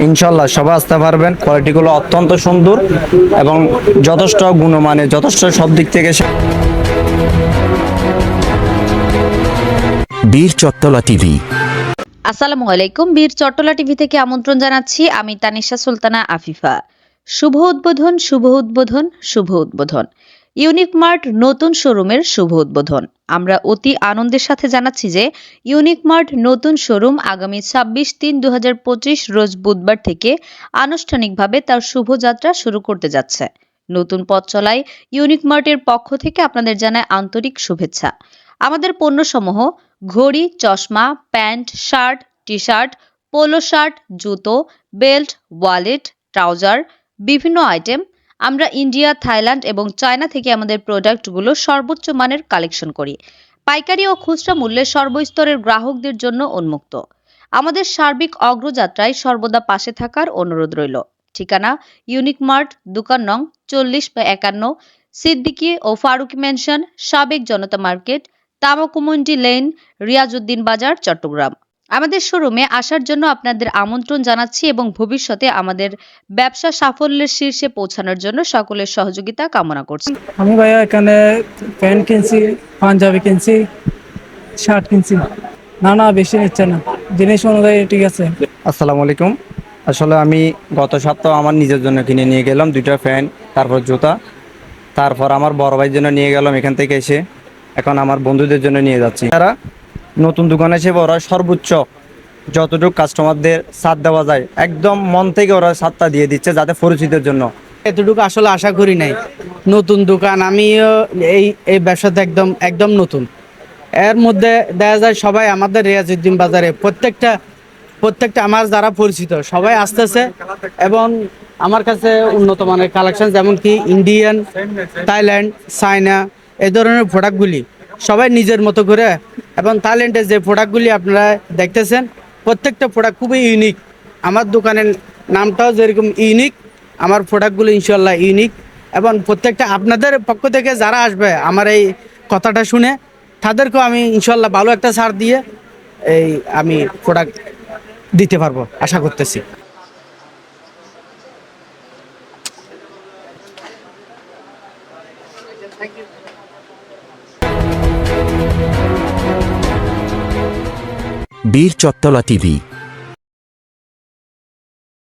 ইনশাল্লাহ সবাই আসতে পারবেন। কোয়ালিটিগুলো অত্যন্ত সুন্দর এবং যথেষ্ট গুণমানে যথেষ্ট সব দিক থেকে সে- বীর চত্তলা টিভি। আসসালামু আলাইকুম। বীর চট্টলা টিভি থেকে আমন্ত্রণ জানাচ্ছি আমি তানিশা সুলতানা আফিফা। শুভ উদ্বোধন শুভ উদ্বোধন শুভ উদ্বোধন। ইউনিক মার্ট নতুন শোরুমের শুভ উদ্বোধন। আমরা অতি আনন্দের সাথে জানাচ্ছি যে, ইউনিক মার্ট নতুন শোরুম আগামী ছাব্বিশ তিন দু রোজ বুধবার থেকে আনুষ্ঠানিকভাবে তার শুভযাত্রা শুরু করতে যাচ্ছে। নতুন পথ চলায় ইউনিক মার্টের পক্ষ থেকে আপনাদের জানায় আন্তরিক শুভেচ্ছা। আমাদের পণ্যসমূহ ঘড়ি, চশমা, pant, shirt T shirt polo shirt, জুতো, বেল্ট, ওয়ালেট, ট্রাউজার, বিভিন্ন আইটেম আমরা ইন্ডিয়া, থাইল্যান্ড এবং চায়না থেকে আমাদের প্রোডাক্টগুলো সর্বোচ্চ মানের কালেকশন করি। পাইকারি ও খুচরা মূল্যে সর্বস্তরের গ্রাহকদের জন্য উন্মুক্ত। আমাদের সার্বিক অগ্রযাত্রায় সর্বদা পাশে থাকার অনুরোধ রইল। ঠিকানা, ইউনিক মার্ট, দোকান নং চল্লিশ বা একান্ন, সিদ্দিকি ও ফারুকি ম্যানশন, সাবেক জনতা মার্কেট, তামাকুমন্ডি লেন, রিয়াজউদ্দিন বাজার, চট্টগ্রাম। আমাদের শোরুমে আসার জন্য আপনাদের আমন্ত্রণ জানাচ্ছি এবং ভবিষ্যতে আমাদের ব্যবসা সাফল্যের শীর্ষে পৌঁছানোর জন্য সকলের সহযোগিতা কামনা করছি। আমি ভাইয়া এখানে প্যান্ট কিনছি পাঞ্জাবি কিনছি শার্ট কিনছি। না না বেশি নিচ্ছে না। জিনিস অনুযায়ী ঠিক আছে। আসসালামু আলাইকুম। আসলে আমি গত সপ্তাহ আমার নিজের জন্য কিনে নিয়ে গেলাম দুইটা ফ্যান তারপর জুতা তারপর আমার বড় ভাইয়ের জন্য নিয়ে গেলাম এখান থেকে এসে। এখন আমার বন্ধুদের জন্য নিয়ে যাচ্ছি। তারা নতুন দোকানে এসে ওরা সর্বোচ্চ যতটুকু কাস্টমারদের সাথ দেওয়া যায়, একদম মন থেকে ওরা সাতটা দিয়ে দিচ্ছে যাতে পরিচিতের জন্য। এতটুকু আসলে আশা করি নাই। নতুন দোকান, আমিও এই এই ব্যবসাতে একদম একদম নতুন। এর মধ্যে দেখা যায় সবাই আমাদের রিয়াজুদ্দিন বাজারে, প্রত্যেকটা প্রত্যেকটা আমার যারা পরিচিত, সবাই আসতেছে এবং আমার কাছে উন্নত মানের কালেকশন যেমন কি ইন্ডিয়ান থাইল্যান্ড চায়না এ ধরনের প্রোডাক্টগুলি সবাই নিজের মতো করে এবং থাইল্যান্ডের যে প্রোডাক্টগুলি আপনারা দেখতেছেন, প্রত্যেকটা প্রোডাক্ট খুবই ইউনিক আমার দোকানের নামটাও যেরকম ইউনিক আমার প্রোডাক্টগুলো ইনশাল্লাহ ইউনিক এবং প্রত্যেকটা আপনাদের পক্ষ থেকে যারা আসবে, আমার এই কথাটা শুনে, তাদেরকেও আমি ইনশাল্লাহ ভালো একটা ছাড় দিয়ে এই আমি প্রোডাক্ট দিতে পারব, আশা করতেছি। বীর চত্তলা টিভি।